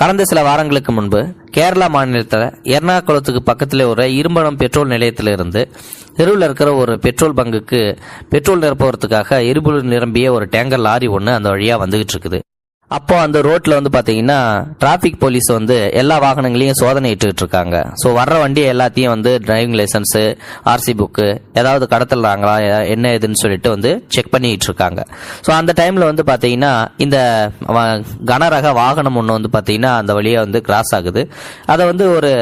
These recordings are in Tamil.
கடந்த சில வாரங்களுக்கு முன்பு கேரளா மாநிலத்தில் எர்ணாகுளத்துக்கு பக்கத்தில் ஒரு இரும்பனம் பெட்ரோல் நிலையத்திலிருந்து தெருவில் இருக்கிற ஒரு பெட்ரோல் பங்குக்கு பெட்ரோல் நிரப்புவதற்காக எரிபொருள் நிரம்பிய ஒரு டேங்கர் லாரி ஒன்று அந்த வழியாக வந்துகிட்டு இருக்குது. அப்போ அந்த ரோட்ல வந்து பாத்தீங்கன்னா டிராபிக் போலீஸ் வந்து எல்லா வாகனங்களையும் சோதனை இட்டுக்கிட்டு இருக்காங்க ஸோ வர்ற வண்டி எல்லாத்தையும் வந்து டிரைவிங் லைசன்ஸ் ஆர்சி புக்கு ஏதாவது கடத்தலாங்களா என்ன ஏதுன்னு சொல்லிட்டு வந்து செக் பண்ணிட்டு இருக்காங்க ஸோ அந்த டைம்ல வந்து பாத்தீங்கன்னா இந்த வ- கனரக வாகனம் ஒன்று வந்து பாத்தீங்கன்னா அந்த வழியா வந்து கிராஸ் ஆகுது. அதை வந்து ஒரு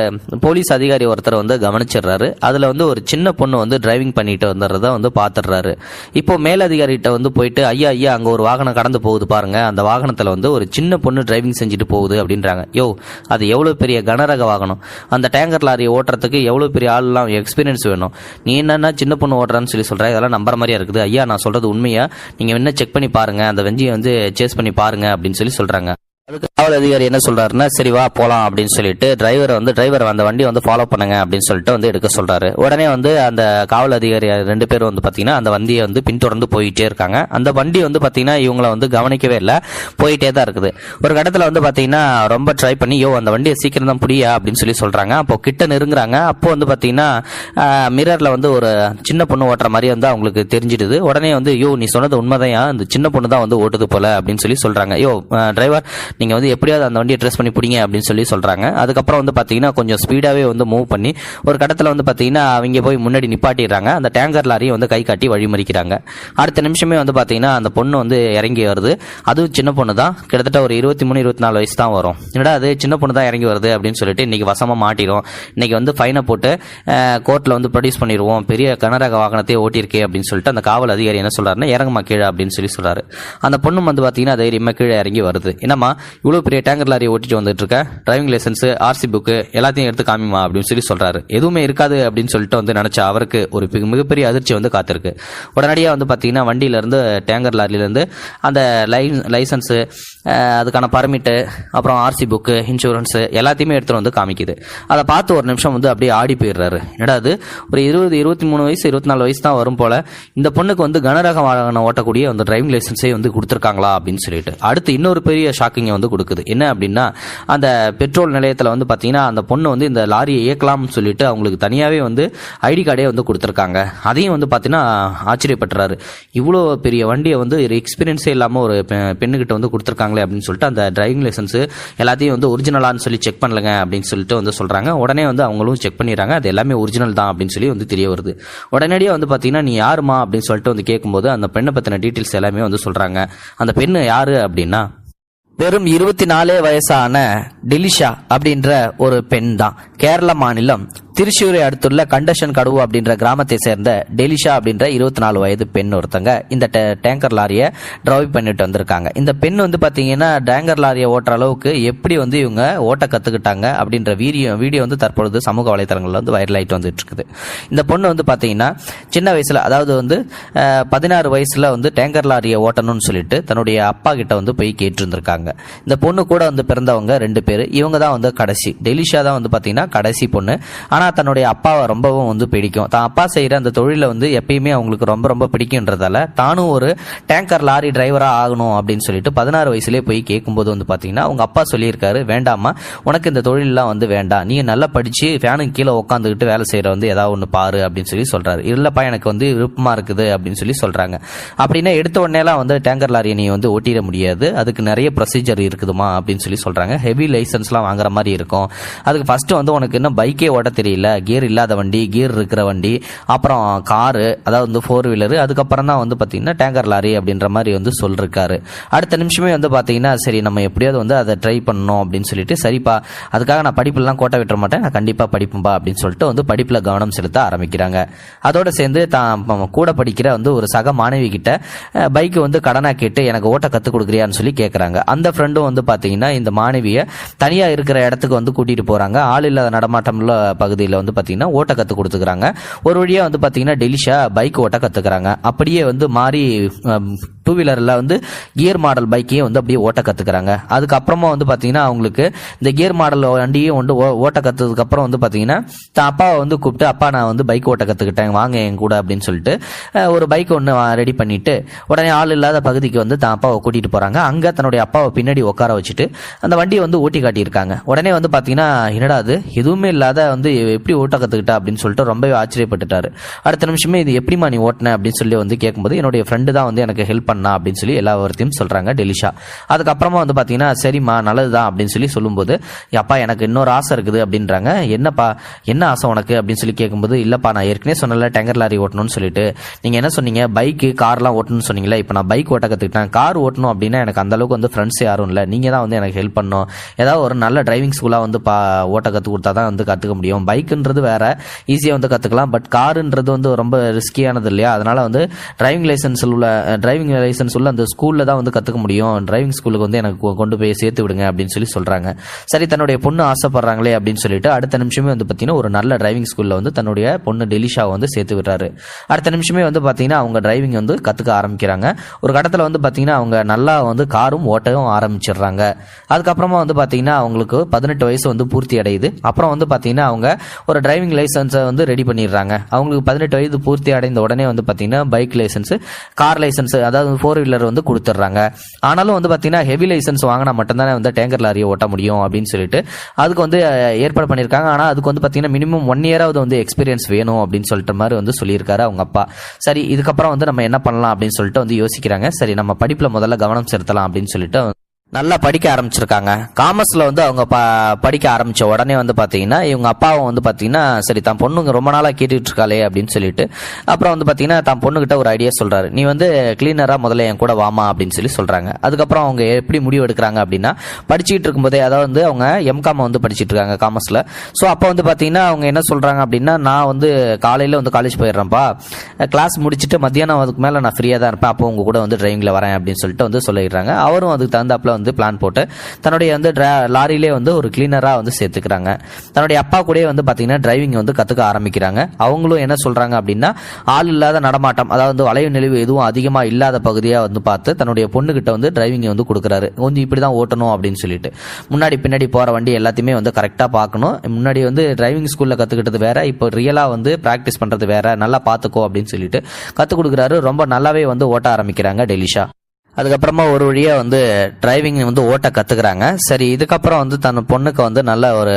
போலீஸ் அதிகாரி ஒருத்தர் வந்து கவனிச்சிடுறாரு. அதுல வந்து ஒரு சின்ன பொண்ணு வந்து டிரைவிங் பண்ணிட்டு வந்துடுறத வந்து பாத்துடுறாரு. இப்போ மேலதிகாரிகிட்ட வந்து போயிட்டு ஐயா ஐயா அங்க ஒரு வாகனம் கடந்து போகுது பாருங்க. அந்த வாகனத்துல வந்து ஒரு சின்ன பொண்ணு டிரைவிங் செஞ்சுட்டு போகுது அப்படின்றாங்க. யோ அது எவ்வளோ பெரிய கனரக வாகனம். அந்த டேங்கர் லாரி ஓட்டுறதுக்கு எவ்வளோ பெரிய ஆள்லாம் எக்ஸ்பீரியன்ஸ் வேணும். நீ என்னென்னா சின்ன பொண்ணு ஓட்டுறான்னு சொல்லி சொல்கிற இதெல்லாம் நம்புற மாதிரியா இருக்குது. ஐயா நான் சொல்கிறது உண்மையாக நீங்கள் என்ன செக் பண்ணி பாருங்கள் அந்த வெஞ்சியை வந்து சேஸ் பண்ணி பாருங்கள் அப்படின்னு சொல்லி சொல்கிறாங்க அதுக்கு காவல் அதிகாரி என்ன சொல்றாருன்னா சரி வா போலாம் அப்படின்னு சொல்லிட்டு டிரைவர் வந்து டிரைவர் அந்த வண்டியை வந்து ஃபாலோ பண்ணுங்க அப்படின்னு சொல்லிட்டு வந்து எடுக்க சொல்றாரு. உடனே வந்து அந்த காவல் அதிகாரி ரெண்டு பேரும் வந்து பாத்தீங்கன்னா அந்த வண்டியை வந்து பின்தொடர்ந்து போயிட்டே இருக்காங்க. அந்த வண்டி வந்து பாத்தீங்கன்னா இவங்களை வந்து கவனிக்கவே இல்லை போயிட்டே தான் இருக்குது. ஒரு இடத்துல வந்து பாத்தீங்கன்னா ரொம்ப ட்ரை பண்ணி யோ அந்த வண்டியை சீக்கிரம் தான் புரியா அப்படின்னு சொல்லி சொல்றாங்க. அப்போ கிட்ட நெருங்குறாங்க. அப்போ வந்து பாத்தீங்கன்னா மிரர்ல வந்து ஒரு சின்ன பொண்ணு ஓட்டுற மாதிரி வந்து அவங்களுக்கு தெரிஞ்சிடுது. உடனே வந்து யோ நீ சொன்னது உண்மைதான் இந்த சின்ன பொண்ணு தான் வந்து ஓட்டுது போல அப்படின்னு சொல்லி சொல்றாங்க. யோ டிரைவர் நீங்கள் வந்து எப்படியாவது அந்த வண்டியை ட்ரெஸ் பண்ணி பிடிங்க அப்படின்னு சொல்லி சொல்கிறாங்க அதுக்கப்புறம் வந்து பார்த்தீங்கன்னா கொஞ்சம் ஸ்பீடாகவே வந்து மூவ் பண்ணி ஒரு கடத்தில் வந்து பார்த்தீங்கன்னா அவங்க போய் முன்னாடி நிப்பாட்டிடுறாங்க. அந்த டேங்கர் லாரியை வந்து கை காட்டி வழிமறிக்கிறாங்க. அடுத்த நிமிஷமே வந்து பார்த்தீங்கன்னா அந்த பொண்ணு வந்து இறங்கி வருது. அதுவும் சின்ன பொண்ணு தான் கிட்டத்தட்ட ஒரு இருபத்தி மூணு இருபத்தி நாலு வயசு தான் வரும். என்னடா அது சின்ன பொண்ணு தான் இறங்கி வருது அப்படின்னு சொல்லிட்டு இன்னைக்கு வசமாக மாட்டிடும் இன்னைக்கு வந்து ஃபைனை போட்டு கோர்ட்டில் வந்து ப்ரொடியூஸ் பண்ணிடுவோம். பெரிய கனரக வாகனத்தையே ஓட்டியிருக்கே அப்படின்னு சொல்லிட்டு அந்த காவல் அதிகாரி என்ன சொல்கிறாருன்னா இறங்குமா கீழே அப்படின்னு சொல்லி சொல்கிறாரு அந்த பொண்ணு வந்து பார்த்தீங்கன்னா தைரியமாக கீழே இறங்கி வருது. என்னம்மா இவ்வளோ பெரிய டேங்கர் லாரியை ஓட்டிட்டு வந்துட்டு இருக்க? டிரைவிங் லைசன்ஸ் ஆர்சி புக்கு எல்லாத்தையும் எடுத்து காமிமா அப்படின்னு சொல்லி சொல்றாரு. எதுவுமே இருக்காது அப்படின்னு சொல்லிட்டு வந்து நினைச்ச அவருக்கு ஒரு மிகப்பெரிய அதிர்ச்சி வந்து காத்திருக்கு. உடனடியாக வந்து பார்த்தீங்கன்னா வண்டியில இருந்து டேங்கர் லாரிலேருந்து அந்த லைன் லைசன்ஸு அதுக்கான பர்மிட்டு அப்புறம் ஆர்சி புக்கு இன்சூரன்ஸு எல்லாத்தையுமே எடுத்துகிட்டு வந்து காமிக்குது. அதை பார்த்து ஒரு நிமிஷம் வந்து அப்படியே ஆடி போயிடுறாரு. என்னடாது ஒரு இருபது இருபத்தி மூணு வயசு இருபத்தி நாலு வயசு தான் வரும் போல. இந்த பொண்ணுக்கு வந்து கனரக வாகனம் ஓட்டக்கூடிய அந்த டிரைவிங் லைசன்ஸே வந்து கொடுத்துருக்காங்களா அப்படின்னு சொல்லிட்டு. அடுத்து இன்னொரு பெரிய ஷாக்கிங் வந்து கொடுக்குது. என்ன அப்படின்னா அந்த பெட்ரோல் நிலையத்தில் வந்து பார்த்தீங்கன்னா அந்த பொண்ணு வந்து இந்த லாரியை இயக்கலாம்னு சொல்லிட்டு அவங்களுக்கு தனியாகவே வந்து ஐடி கார்டே வந்து கொடுத்துருக்காங்க. அதையும் வந்து பார்த்தீங்கன்னா ஆச்சரியப்படுறாரு இவ்வளோ பெரிய வண்டியை வந்து எக்ஸ்பீரியன்ஸே இல்லாமல் ஒரு பெண்ணுக்கிட்ட பெண்ணுகிட்ட வந்து கொடுத்துருக்காங்களே அப்படின்னு சொல்லிட்டு அந்த டிரைவிங் லைசன்ஸு எல்லாத்தையும் வந்து ஒரிஜினலான்னு சொல்லி செக் பண்ணலங்க அப்படின்னு சொல்லிட்டு வந்து சொல்கிறாங்க உடனே வந்து அவங்களும் செக் பண்ணிடுறாங்க. அது எல்லாமே ஒரிஜினல் தான் அப்படின்னு சொல்லி வந்து தெரிய வருது. உடனடியாக வந்து பார்த்தீங்கன்னா நீ யாருமா? அப்படின்னு சொல்லிட்டு வந்து கேட்கும்போது அந்த பெண்ணை பற்றின டீட்டெயில்ஸ் எல்லாமே வந்து சொல்கிறாங்க அந்த பெண்ணு யாரு அப்படின்னா வெறும் இருபத்தி நாலே வயசான டிலிஷா அப்படின்ற ஒரு பெண் தான் கேரள மாநிலம் திருச்சூரை அடுத்துள்ள கண்டஷன் கடுவு அப்படின்ற கிராமத்தை சேர்ந்த டெலிஷா அப்படின்ற இருபத்தி நாலு வயது பெண் ஒருத்தங்க இந்த டே- டேங்கர் லாரியை டிரைவ் பண்ணிட்டு வந்திருக்காங்க. இந்த பெண் வந்து பார்த்தீங்கன்னா டேங்கர் லாரியை ஓட்டுற அளவுக்கு எப்படி வந்து இவங்க ஓட்ட கற்றுக்கிட்டாங்க அப்படின்ற வீடியோ வீடியோ வந்து தற்பொழுது சமூக வலைதளங்களில் வந்து வைரல் ஆகிட்டு வந்துட்டு இருக்குது இந்த பொண்ணு வந்து பார்த்தீங்கன்னா சின்ன வயசில் அதாவது வந்து பதினாறு வயசில் வந்து டேங்கர் லாரியை ஓட்டணும்னு சொல்லிட்டு தன்னுடைய அப்பா கிட்ட வந்து போய் கேட்டிருந்திருக்காங்க. இந்த பொண்ணு கூட வந்து பிறந்தவங்க ரெண்டு பேர். இவங்க தான் வந்து கடைசி. டெலிஷா தான் வந்து பார்த்தீங்கன்னா கடைசி பொண்ணு. ஆனால் ஆனால் தன்னுடைய அப்பாவை ரொம்பவும் வந்து பிடிக்கும். தான் அப்பா செய்கிற அந்த தொழிலை வந்து எப்பயுமே அவங்களுக்கு ரொம்ப ரொம்ப பிடிக்குன்றதால தானும் ஒரு டேங்கர் லாரி டிரைவராக ஆகணும் அப்படின்னு சொல்லிட்டு பதினாறு வயசுலேயே போய் கேட்கும்போது வந்து பார்த்தீங்கன்னா அவங்க அப்பா சொல்லியிருக்காரு வேண்டாமா உனக்கு இந்த தொழிலெலாம் வந்து வேண்டாம். நீ நல்லா படித்து ஃபேனுக்கு கீழே உட்காந்துக்கிட்டு வேலை செய்கிற வந்து ஏதாவது ஒன்று பாரு அப்படின்னு சொல்லி சொல்கிறாரு இல்லைப்பா எனக்கு வந்து விருப்பமாக இருக்குது அப்படின்னு சொல்லி சொல்கிறாங்க அப்படின்னா எடுத்த உடனேலாம் வந்து டேங்கர் லாரியை நீ வந்து ஓட்டிட முடியாது. அதுக்கு நிறைய ப்ரொசீஜர் இருக்குதுமா அப்படின்னு சொல்லி சொல்கிறாங்க ஹெவி லைசன்ஸ்லாம் வாங்குற மாதிரி இருக்கும். அதுக்கு ஃபஸ்ட்டு வந்து உனக்கு இன்னும் பைக்கே ஓட்ட இல்லை கியர் இல்லாத வண்டி கியர் இருக்கிற வண்டி அப்புறம் காரு அதாவது வந்து ஃபோர் வீலர் அதுக்கப்புறம் தான் வந்து பார்த்தீங்கன்னா டேங்கர் லாரி அப்படின்ற மாதிரி வந்து சொல்லிருக்காரு. அடுத்த நிமிஷமே வந்து பார்த்தீங்கன்னா சரி நம்ம எப்படியாவது வந்து அதை ட்ரை பண்ணணும் அப்படின்னு சொல்லிட்டு சரிப்பா அதுக்காக நான் படிப்புலாம் கோட்டை விட்டுற மாட்டேன் நான் கண்டிப்பாக படிப்பேன்பா அப்படின்னு சொல்லிட்டு வந்து படிப்பில் கவனம் செலுத்த ஆரம்பிக்கிறாங்க. அதோட சேர்ந்து தான் கூட படிக்கிற வந்து ஒரு சக மாணவி கிட்ட பைக்கு வந்து கடனாக கேட்டு எனக்கு ஓட்ட கற்றுக் கொடுக்குறியான்னு சொல்லி கேட்குறாங்க அந்த ஃப்ரெண்டும் வந்து பார்த்தீங்கன்னா இந்த மாணவியை தனியாக இருக்கிற இடத்துக்கு வந்து கூட்டிகிட்டு போகிறாங்க ஆள் இல்லாத நடமாட்டமுள்ள பகுதியில் வந்து பாத்தீங்கன்னா ஓட்ட கத்து கொடுத்துக்கிறாங்க. ஒரு வழியா வந்து பாத்தீங்கன்னா டெலிஷா பைக் ஓட்ட கத்துக்கிறாங்க. அப்படியே வந்து மாறி டூ வீலரில் வந்து கியர் மாடல் பைக்கையும் வந்து அப்படியே ஓட்ட கற்றுக்குறாங்க அதுக்கப்புறமா வந்து பார்த்தீங்கன்னா அவங்களுக்கு இந்த கியர் மாடல் வண்டியும் வந்து ஓ- ஓட்ட கற்றுறதுக்கப்புறம் வந்து பார்த்தீங்கன்னா தான் அப்பாவை வந்து கூப்பிட்டு அப்பா நான் வந்து பைக் ஓட்ட கற்றுக்கிட்டேன் வாங்க என் கூட அப்படின்னு சொல்லிட்டு ஒரு பைக் ஒன்று ரெடி பண்ணிட்டு உடனே ஆள் இல்லாத பகுதிக்கு வந்து தான் அப்பாவை கூட்டிகிட்டு போகிறாங்க அங்கே தன்னுடைய அப்பாவை பின்னாடி உட்கார வச்சுட்டு அந்த வண்டியை வந்து ஓட்டி காட்டியிருக்காங்க. உடனே வந்து பார்த்தீங்கன்னா என்னடா அது எதுவுமே இல்லாத வந்து எப்படி ஓட்ட கற்றுக்கிட்டா அப்படின்னு சொல்லிட்டு ரொம்பவே ஆச்சரியப்பட்டுட்டாரு. அடுத்த நிமிஷமே இது எப்படிமா நீ ஓட்டின? அப்படின்னு சொல்லி வந்து கேட்கும்போது என்னுடைய ஃப்ரெண்டு தான் வந்து எனக்கு ஹெல்ப் பண்ண அப்படின்னு சொல்லி எல்லா வார்த்தையும் சொல்கிறாங்க டெலிஷா. அதுக்கப்புறமா வந்து பார்த்தீங்கன்னா சரிம்மா நல்லது தான் அப்படின்னு சொல்லி சொல்லும்போது அப்பா எனக்கு இன்னொரு ஆசை இருக்குது அப்படின்றாங்க. என்னப்பா என்ன ஆசை உனக்கு? அப்படின்னு சொல்லி கேட்கும்போது இல்லைப்பா நான் ஏற்கனவே சொன்னல டேங்கர் லாரி ஓட்டணும்னு சொல்லிட்டு. நீங்கள் என்ன சொன்னீங்க? பைக்கு கார்லாம் ஓட்டணும்னு சொன்னீங்களா இப்போ நான் பைக் ஓட்ட கற்றுக்கிட்டேன் கார் ஓட்டணும் அப்படின்னா எனக்கு அந்த அளவுக்கு வந்து ஃப்ரெண்ட்ஸ் யாரும் இல்லை. நீங்கள் தான் வந்து எனக்கு ஹெல்ப் பண்ணணும். ஏதாவது ஒரு நல்ல டிரைவிங் ஸ்கூலாக வந்து பா ஓட்ட கற்றுக் கொடுத்தா தான் வந்து கற்றுக்க முடியும். பைக்குன்றது வேற ஈஸியாக வந்து கற்றுக்கலாம் பட் காருன்றது வந்து ரொம்ப ரிஸ்கியானது இல்லையா? அதனால் வந்து டிரைவிங் லைசன்ஸில் உள்ள டிரைவிங் லைசன்ஸ் உள்ள அந்த ஸ்கூலில் தான் வந்து கற்றுக்க முடியும். டிரைவிங் ஸ்கூலுக்கு வந்து எனக்கு கொண்டு போய் சேர்த்து விடுங்க அப்படின்னு சொல்லி சொல்கிறாங்க சரி தன்னுடைய பொண்ணு ஆசைப்படுறாங்களே அப்படின்னு சொல்லிட்டு அடுத்த நிமிஷமே வந்து பார்த்தீங்கன்னா ஒரு நல்ல டிரைவிங் ஸ்கூலில் வந்து தன்னுடைய பொண்ணு டெலிஷாவை வந்து சேர்த்து விடுறாரு. அடுத்த நிமிஷமே வந்து பார்த்தீங்கன்னா அவங்க டிரைவிங் வந்து கற்றுக்க ஆரம்பிக்கிறாங்க. ஒரு கட்டத்தில் வந்து பார்த்தீங்கன்னா அவங்க நல்லா வந்து காரும் ஓட்டவும் ஆரம்பிச்சிடுறாங்க. அதுக்கப்புறமா வந்து பார்த்தீங்கன்னா அவங்களுக்கு பதினெட்டு வயசு வந்து பூர்த்தி அடையுது. அப்புறம் வந்து பார்த்தீங்கன்னா அவங்க ஒரு டிரைவிங் லைசன்ஸை வந்து ரெடி பண்ணிடுறாங்க. அவங்களுக்கு பதினெட்டு வயது பூர்த்தி அடைந்த உடனே வந்து பார்த்தீங்கன்னா பைக் லைசன்ஸ் கார் லைசன்ஸ் அதாவது ஃபோர் வீலர் வந்து கொடுத்துட்றாங்க. ஆனாலும் வந்து பார்த்தீங்கன்னா ஹெவி லைசன்ஸ் வாங்கினா மட்டும்தானே வந்து டேங்கர் லாரியை ஓட்ட முடியும் அப்படின்னு சொல்லிட்டு அதுக்கு வந்து ஏற்பாடு பண்ணியிருக்காங்க. ஆனால் அதுக்கு வந்து பார்த்தீங்கன்னா மினிமம் ஒன் இயராவது வந்து எக்ஸ்பீரியன்ஸ் வேணும் அப்படின்னு சொல்லிட்டு மாதிரி வந்து சொல்லியிருக்காரு அவங்க அப்பா. சரி இதுக்கப்புறம் வந்து நம்ம என்ன பண்ணலாம் அப்படின்னு சொல்லிட்டு வந்து யோசிக்கிறாங்க. சரி நம்ம படிப்பில் முதல்ல கவனம் செலுத்தலாம் அப்படின்னு சொல்லிட்டு நல்லா படிக்க ஆரம்பிச்சிருக்காங்க. காமர்ஸில் வந்து அவங்க ப படிக்க ஆரம்பித்த உடனே வந்து பார்த்தீங்கன்னா இவங்க அப்பாவும் வந்து பார்த்தீங்கன்னா சரி தான் பொண்ணுங்க ரொம்ப நாளாக கேட்டுட்டு இருக்காளே அப்படின்னு சொல்லிட்டு அப்புறம் வந்து பார்த்தீங்கன்னா தான் பொண்ணுகிட்ட ஒரு ஐடியா சொல்கிறாரு நீ வந்து கிளீனராக முதல்ல என் கூட வாமா அப்படின்னு சொல்லி சொல்கிறாங்க அதுக்கப்புறம் அவங்க எப்படி முடிவு எடுக்கிறாங்க அப்படின்னா படிச்சுட்டு இருக்கும்போதே அதாவது வந்து அவங்க எம்காம் வந்து படிச்சுட்டு இருக்காங்க காமர்ஸில். ஸோ அப்போ வந்து பார்த்தீங்கன்னா அவங்க என்ன சொல்கிறாங்க அப்படின்னா நான் வந்து காலையில் வந்து காலேஜ் போயிடுறேன்ப்பா. கிளாஸ் முடிச்சுட்டு மத்தியானம் அதுக்கு மேலே நான் ஃப்ரீயாக தான் இருப்பேன். அப்போ உங்க கூட வந்து ட்ரைவிங்கில் வரேன் அப்படின்னு சொல்லிட்டு வந்து சொல்லிடுறாங்க. அவரும் அதுக்கு தகுந்தாப்புல வந்து பிளான் போட்டு தன்னுடைய வந்து லாரிலே லாரியிலே வந்து ஒரு கிளீனராக வந்து சேர்த்துக்கிறாங்க. தன்னுடைய அப்பா கூடயே வந்து பார்த்தீங்கன்னா டிரைவிங் வந்து கற்றுக்க ஆரம்பிக்கிறாங்க. அவங்களும் என்ன சொல்கிறாங்க அப்படின்னா ஆள் இல்லாத நடமாட்டம் அதாவது வந்து வளைவு நெளிவு எதுவும் அதிகமாக இல்லாத பகுதியாக வந்து பார்த்து தன்னுடைய பொண்ணுகிட்ட வந்து டிரைவிங் வந்து கொடுக்குறாரு. கொஞ்சம் இப்படி தான் ஓட்டணும் அப்படின்னு சொல்லிட்டு. முன்னாடி பின்னாடி போகிற வண்டி எல்லாத்தையுமே வந்து கரெக்டாக பார்க்கணும். முன்னாடி வந்து டிரைவிங் ஸ்கூலில் கற்றுக்கிட்டது வேற இப்போ ரியலாக வந்து ப்ராக்டிஸ் பண்ணுறது வேற. நல்லா பார்த்துக்கோ அப்படின்னு சொல்லிட்டு கற்றுக் கொடுக்குறாரு. ரொம்ப நல்லாவே வந்து ஓட்ட ஆரம்பிக்கிறாங்க டெலிஷா. அதுக்கப்புறமா ஒரு வழியாக வந்து டிரைவிங் வந்து ஓட்ட கற்றுக்குறாங்க சரி இதுக்கப்புறம் வந்து தன் பொண்ணுக்கு வந்து நல்ல ஒரு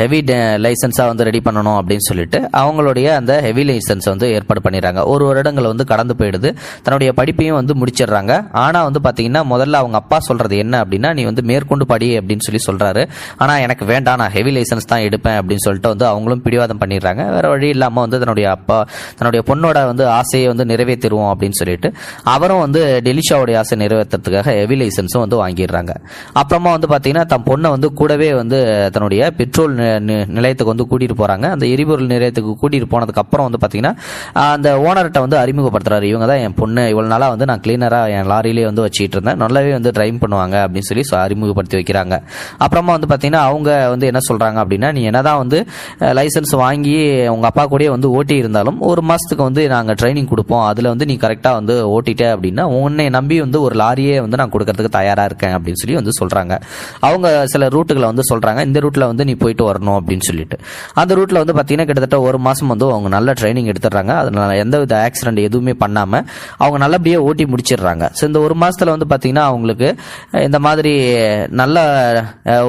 ஹெவி லைசன்ஸாக வந்து ரெடி பண்ணணும் அப்படின்னு சொல்லிட்டு அவங்களுடைய அந்த ஹெவி லைசன்ஸ் வந்து ஏற்பாடு பண்ணிடுறாங்க. ஒரு வருடங்கள் வந்து கடந்து போயிடுது. தன்னுடைய படிப்பையும் வந்து முடிச்சிடுறாங்க. ஆனால் வந்து பார்த்தீங்கன்னா முதல்ல அவங்க அப்பா சொல்கிறது என்ன அப்படின்னா நீ வந்து மேற்கொண்டு படி அப்படின்னு சொல்லி சொல்கிறாரு ஆனால் எனக்கு வேண்டாம். நான் ஹெவி லைசன்ஸ் தான் எடுப்பேன் அப்படின்னு சொல்லிட்டு வந்து அவங்களும் பிடிவாதம் பண்ணிடுறாங்க. வேறு வழி இல்லாமல் வந்து தன்னுடைய அப்பா தன்னுடைய பொண்ணோட வந்து ஆசையை வந்து நிறைவேற்றிடுவோம் அப்படின்னு சொல்லிட்டு அவரும் வந்து டெலிஷாவுடைய ஆசை நிறைவேற்றுறதுக்காக ஹெவி லைசன்ஸும் வந்து வாங்கிடுறாங்க. அப்புறமா வந்து பார்த்தீங்கன்னா தன் பொண்ணை வந்து கூடவே வந்து தன்னுடைய பெட்ரோல் நி- நிலையத்துக்கு வந்து கூட்டிட்டு போகிறாங்க அந்த எரிபொருள் நிலையத்துக்கு கூட்டிட்டு போனதுக்கு அப்புறம் வந்து பார்த்தீங்கன்னா அந்த ஓனர்கிட்ட வந்து அறிமுகப்படுத்துறாரு. இவங்க தான் என் பொண்ணு இவ்வளோ நாளாக வந்து நான் கிளீனராக என் லாரியிலே வந்து வச்சுட்டு இருந்தேன். நல்லாவே வந்து ட்ரைவ் பண்ணுவாங்க அப்படின்னு சொல்லி அறிமுகப்படுத்தி வைக்கிறாங்க. அப்புறமா வந்து பார்த்தீங்கன்னா அவங்க வந்து என்ன சொல்கிறாங்க அப்படின்னா நீ என்ன தான் வந்து லைசன்ஸ் வாங்கி உங்கள் அப்பா கூடயே வந்து ஓட்டி இருந்தாலும் ஒரு மாதத்துக்கு வந்து நாங்கள் ட்ரைனிங் கொடுப்போம். அதில் வந்து நீ கரெக்டாக வந்து ஓட்டிட்ட அப்படின்னா உன்னை நம்பி வந்து ஒரு லாரியே வந்து நான் கொடுக்கறதுக்கு தயாராக இருக்கேன் அப்படின்னு சொல்லி வந்து சொல்கிறாங்க அவங்க சில ரூட்டுகளை வந்து சொல்கிறாங்க இந்த ரூட்டில் வந்து நீ போயிட்டு வரணும் அப்படின்னு சொல்லிட்டு. அந்த ரூட்டில் வந்து பார்த்தீங்கன்னா கிட்டத்தட்ட ஒரு மாதம் வந்து அவங்க நல்ல ட்ரைனிங் எடுத்துடுறாங்க. அதனால எந்த வித ஆக்சிடென்ட் எதுவுமே பண்ணாமல் அவங்க நல்லபடியாக ஓட்டி முடிச்சிடுறாங்க. ஸோ இந்த ஒரு மாதத்தில் வந்து பார்த்தீங்கன்னா அவங்களுக்கு இந்த மாதிரி நல்ல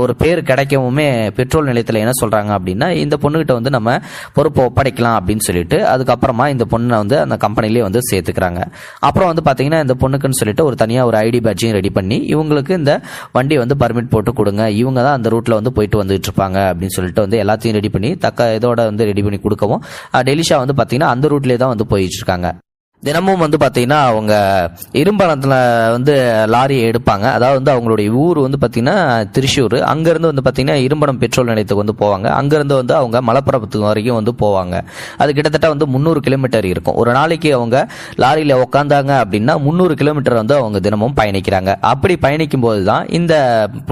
ஒரு பேர் கிடைக்கவுமே பெட்ரோல் நிலையத்தில் என்ன சொல்கிறாங்க அப்படின்னா இந்த பொண்ணுகிட்ட வந்து நம்ம பொறுப்பை ஒப்படைக்கலாம் அப்படின்னு சொல்லிட்டு அதுக்கப்புறமா இந்த பொண்ணை வந்து அந்த கம்பெனிலே வந்து சேர்த்துக்கிறாங்க. அப்புறம் வந்து பார்த்தீங்கன்னா இந்த பொண்ணுக்குன்னு சொல்லிட்டு ஒரு தனியாக ஒரு ஐடி பேட்சையும் ரெடி பண்ணி இவங்களுக்கு இந்த வண்டி வந்து பர்மிட் போட்டு கொடுங்க. இவங்க தான் அந்த ரூட்டில் வந்து போயிட்டு வந்துட்டு இருப்பாங்க அப்படின்னு சொல்லிட்டு வந்து எல்லாத்தையும் ரெடி பண்ணி தக்க இதோட வந்து ரெடி பண்ணி கொடுக்கவும் டெலிஷா வந்து பார்த்தீங்கன்னா அந்த ரூட்லேயே தான் வந்து போயிட்டு இருக்காங்க. தினமும் வந்து பார்த்தீங்கன்னா அவங்க இரும்பலத்தில் வந்து லாரியை எடுப்பாங்க. அதாவது வந்து அவங்களுடைய ஊர் வந்து பார்த்தீங்கன்னா திருச்சூர். அங்கேருந்து வந்து பார்த்தீங்கன்னா இரும்பலம் பெட்ரோல் நிலையத்துக்கு வந்து போவாங்க. அங்கேருந்து வந்து அவங்க மலப்புறத்துக்கு வரைக்கும் வந்து போவாங்க. அது கிட்டத்தட்ட வந்து முந்நூறு கிலோமீட்டர் இருக்கும். ஒரு நாளைக்கு அவங்க லாரியில் உட்காந்தாங்க அப்படின்னா முந்நூறு கிலோமீட்டர் வந்து அவங்க தினமும் பயணிக்கிறாங்க. அப்படி பயணிக்கும் போது தான் இந்த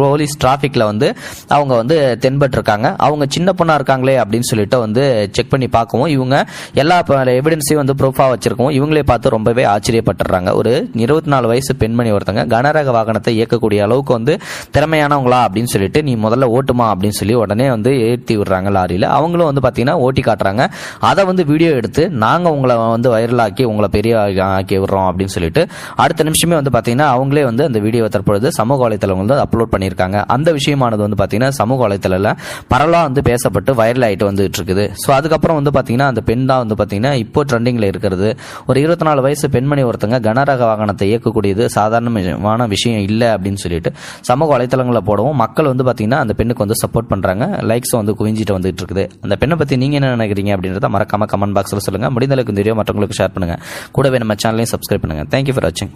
போலீஸ் டிராஃபிக்கில் வந்து அவங்க வந்து தென்பட்டிருக்காங்க. அவங்க சின்ன பொண்ணாக இருக்காங்களே அப்படின்னு சொல்லிட்டு வந்து செக் பண்ணி பார்க்கவும் இவங்க எல்லா எவிடன்ஸையும் வந்து ப்ரூஃபாக வச்சிருக்கவும் இவங்களே அவங்களே பார்த்து ரொம்பவே ஆச்சரியப்பட்டுறாங்க. ஒரு இருபத்தி நாலு வயசு பெண்மணி ஒருத்தங்க கனரக வாகனத்தை இயக்கக்கூடிய அளவுக்கு வந்து திறமையானவங்களா அப்படின்னு சொல்லிட்டு நீ முதல்ல ஓட்டுமா? அப்படின்னு சொல்லி உடனே வந்து ஏற்றி விடுறாங்க லாரியில். அவங்களும் வந்து பார்த்தீங்கன்னா ஓட்டி காட்டுறாங்க. அதை வந்து வீடியோ எடுத்து நாங்கள் உங்களை வந்து வைரலாக்கி உங்களை பெரிய ஆக்கி விடுறோம் அப்படின்னு சொல்லிட்டு அடுத்த நிமிஷமே வந்து பார்த்தீங்கன்னா அவங்களே வந்து அந்த வீடியோ தற்பொழுது சமூக வலைத்தளம் வந்து அப்லோட் பண்ணியிருக்காங்க. அந்த விஷயமானது வந்து பார்த்தீங்கன்னா சமூக வலைத்தளத்தில் பரவலாக வந்து பேசப்பட்டு வைரல் ஆகிட்டு வந்துட்டு இருக்குது. ஸோ அதுக்கப்புறம் வந்து பார்த்தீங்கன்னா அந்த பெண் தான் வந்து பார்த்தீங்கன்னா இப்போ ட்ரெண்டிங்கில் இருக்கிறது. ஒரு இருபத்தி நாலு வயசு பெண்மணி ஒருத்தங்க கனரக வாகனத்தை இயக்கக்கூடியது சாதாரணமான விஷயம் இல்லை அப்படின்னு சொல்லிட்டு சமூக வலைத்தளங்களில் போடவும் மக்கள் வந்து பார்த்தீங்கன்னா அந்த பெண்ணுக்கு வந்து சப்போர்ட் பண்ணுறாங்க லைக்ஸும் வந்து குவிஞ்சிட்டு வந்துட்டு இருக்குது. அந்த பெண்ணை பற்றி நீங்கள் என்ன நினைக்கிறீங்க அப்படின்றத மறக்காம கமெண்ட் பாக்ஸில் சொல்லுங்கள் முடிந்தளவுக்கு தெரியும் இந்த வீடியோ மற்றவங்களுக்கு ஷேர் பண்ணுங்கள் கூடவே நம்ம சேனலையும் சப்ஸ்கிரைப் பண்ணுங்கள் தேங்க்யூ ஃபார் வாட்சிங்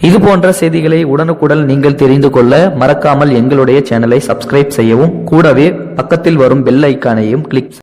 இது போன்ற செய்திகளை உடனுக்குடன் நீங்கள் தெரிந்து கொள்ள மறக்காமல் எங்களுடைய சேனலை சப்ஸ்கிரைப் செய்யவும் கூடவே பக்கத்தில் வரும் பெல் ஐக்கானையும் கிளிக்